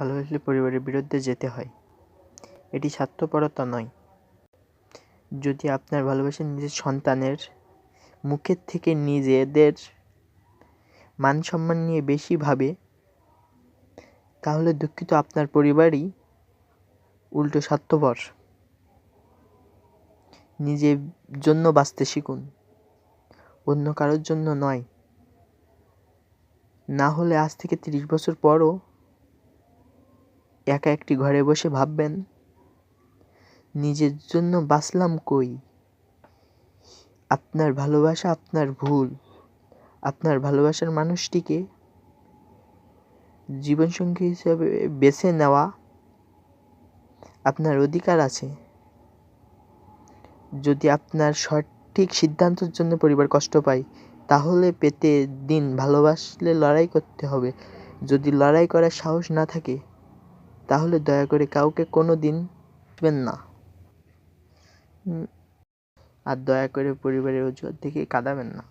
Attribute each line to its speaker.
Speaker 1: ভালোবাসলে পরিবারের বিরুদ্ধে যেতে হয়। এটি স্বার্থপরতা নয়। যদি আপনার ভালোবাসা নিজের সন্তানের মুখের থেকে নিজেদের মান সম্মান নিয়ে বেশি ভাবে, তাহলে দুঃখিত আপনার পরিবারই উল্টো স্বার্থপর। নিজের জন্য বাঁচতে শিখুন। অন্য কারোর জন্য নয়। না হলে আজ থেকে তিরিশ বছর পরও একা একটি ঘরে বসে ভাববেন, নিজের জন্য বাঁচলাম কই? আপনার ভালোবাসা আপনার ভুল, আপনার ভালোবাসার মানুষটিকে জীবনসঙ্গী হিসাবে বেছে নেওয়া আপনার অধিকার আছে। যদি আপনার সঠিক সিদ্ধান্তের জন্য পরিবার কষ্ট পায়, তাহলে পেতে দিন, ভালোবাসলে লড়াই করতে হবে। যদি লড়াই করার সাহস না থাকে তাহলে দয়া করে কাউকে কোনো দিন দেবেন না। আর দয়া করে পরিবারের অজুহাত দেখে কাঁদাবেন না।